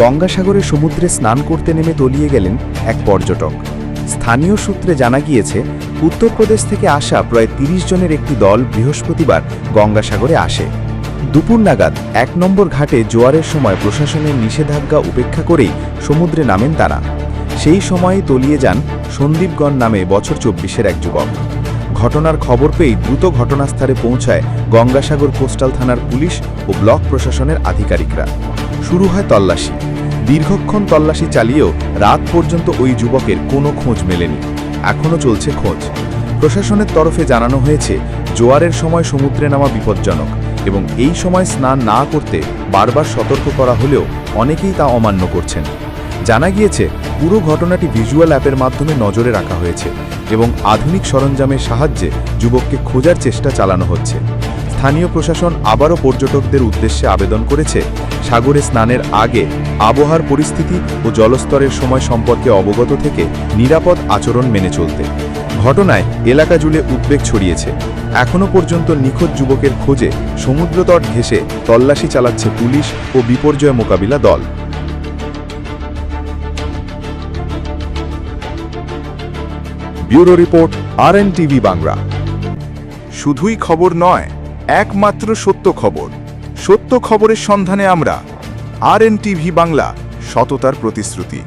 গঙ্গাসাগরে সমুদ্রে স্নান করতে নেমে তলিয়ে গেলেন এক পর্যটক। স্থানীয় সূত্রে জানা গিয়েছে, উত্তরপ্রদেশ থেকে আসা প্রায় তিরিশ জনের একটি দল বৃহস্পতিবার গঙ্গাসাগরে আসে। দুপুর নাগাদ এক নম্বর ঘাটে জোয়ারের সময় প্রশাসনের নিষেধাজ্ঞা উপেক্ষা করেই সমুদ্রে নামেন তারা। সেই সময়ে তলিয়ে যান সন্দীপগণ নামে বছর চব্বিশের এক যুবক। ঘটনার খবর পেয়েই দ্রুত ঘটনাস্থলে পৌঁছায় গঙ্গাসাগর কোস্টাল থানার পুলিশ ও ব্লক প্রশাসনের আধিকারিকরা। শুরু হয় তল্লাশি। দীর্ঘক্ষণ তল্লাশি চালিয়েও রাত পর্যন্ত ওই যুবকের কোনো খোঁজ মেলেনি। এখনও চলছে খোঁজ। প্রশাসনের তরফে জানানো হয়েছে, জোয়ারের সময় সমুদ্রে নামা বিপজ্জনক এবং এই সময় স্নান না করতে বারবার সতর্ক করা হলেও অনেকেই তা অমান্য করছেন। জানা গিয়েছে, পুরো ঘটনাটি ভিজুয়াল অ্যাপের মাধ্যমে নজরে রাখা হয়েছে এবং আধুনিক সরঞ্জামের সাহায্যে যুবককে খোঁজার চেষ্টা চালানো হচ্ছে। স্থানীয় প্রশাসন আবারও পর্যটকদের উদ্দেশ্যে আবেদন করেছে, সাগরে স্নানের আগে আবহাওয়ার পরিস্থিতি ও জলস্তরের সময় সম্পর্কে অবগত থেকে নিরাপদ আচরণ মেনে চলতে। ঘটনায় এলাকা জুড়ে উদ্বেগ ছড়িয়েছে। এখনও পর্যন্ত নিখোঁজ যুবকের খোঁজে সমুদ্রতট ঘেঁষে তল্লাশি চালাচ্ছে পুলিশ ও বিপর্যয় মোকাবিলা দল। Bureau report R Bangla. শুধুই খবর নয় একমাত্র সত্য খবর। সত্য খবরের সন্ধানে আমরা আর বাংলা সততার প্রতিশ্রুতি।